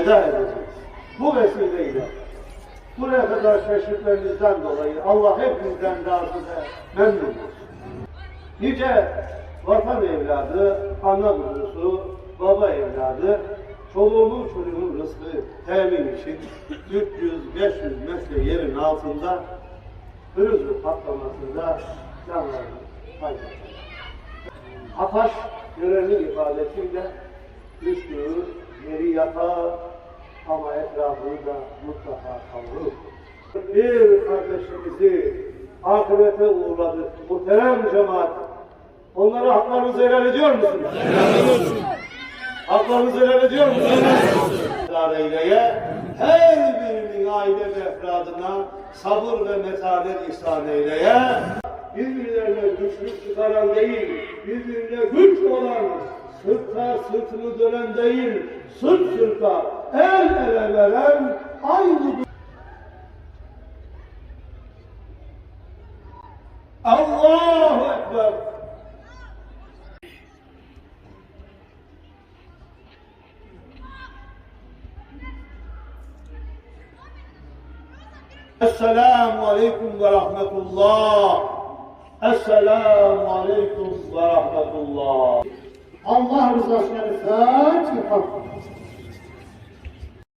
veda edeceğiz. Bu vesileyle buraya kadar teşriflerinizden dolayı Allah hepinizden razı ve memnun olsun. Nice vatan evladı, ana kuzusu, baba evladı, çoluğunun çocuğunun rızkı temin için 300-500 metre yerin altında Hırızlı patlamasında canlarını kaybettiler. Ataş görevli ifadesiyle düştüğü yeri yakar ama etrafını da mutlaka kavurur. Bir kardeşimizi akıbete uğradık. Muhterem cemaat. Onlara haklarınızı helal ediyor musunuz? Haklarınızı helal ediyor musunuz? Helal eyleye, her birinin aile ve efradına sabır ve metanet ihsan eyleye, birbirlerine güçlük çıkaran değil, birbirine güç olan, sırta sırtını dönen değil, sırt sırta, ele veren, aynı Allahu Ekber. Esselamu Aleyküm ve Rahmetullah. Esselamu Aleyküm ve Rahmetullah. Allah rızası için Fatiha.